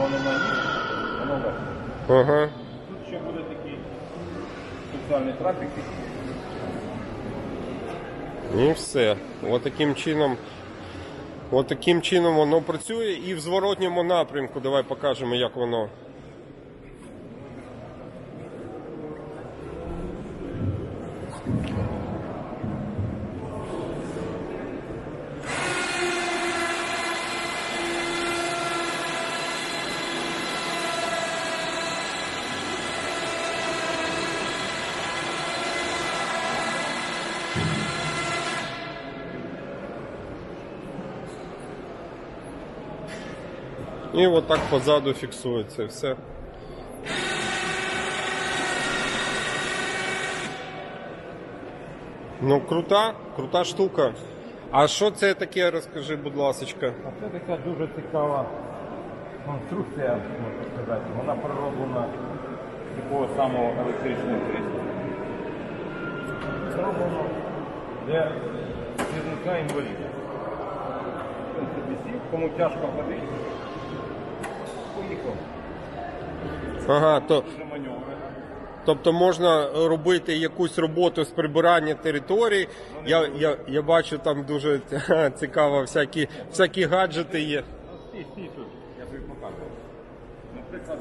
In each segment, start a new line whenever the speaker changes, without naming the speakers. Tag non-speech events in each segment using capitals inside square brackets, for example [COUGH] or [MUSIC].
воно на ніж, воно легко.
Ага.
Тут ще буде такий спеціальний трафік.
І все. Отаким чином. Отаким чином воно працює і в зворотньому напрямку. Давай покажемо, як воно. І отак позаду фіксується все. Ну, крута, крута штука. А що це таке, розкажи, будь ласка.
А це така дуже цікава конструкція, можна сказати. Вона пророблена з такого самого електричного крісла. Зроблено для візника інваліда. Сів, кому тяжко ходити. Поїхав.
Ага, то,
Дуже маневри.
тобто можна робити якусь роботу з прибирання територій. Я, я, я бачу там дуже [LAUGHS] цікаво, всякі, всякі гаджети є.
Ну, стій, стій тут, я тобі показую. Наприклад,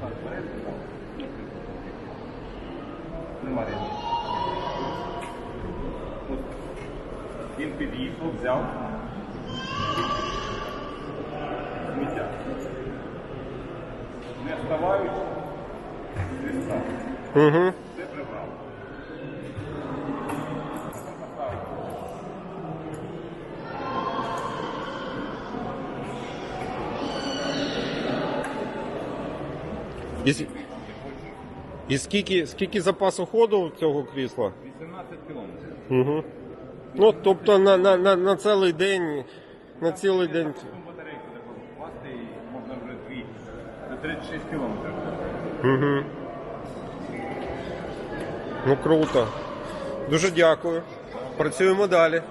так, вперед. Нема різниці. Він під'їхав, взяв. Вставають з ліста.
Угу.
Все прибрав.
І, с- і скільки, скільки запасу ходу у цього крісла?
18 кілометрів.
Угу. Ну, тобто на, на, на, на цілий день. На цілий день.
Там батарейку таку покласти і можна вже дві. Це 36 кілометрів.
Угу. Ну круто. Дуже дякую. Працюємо далі.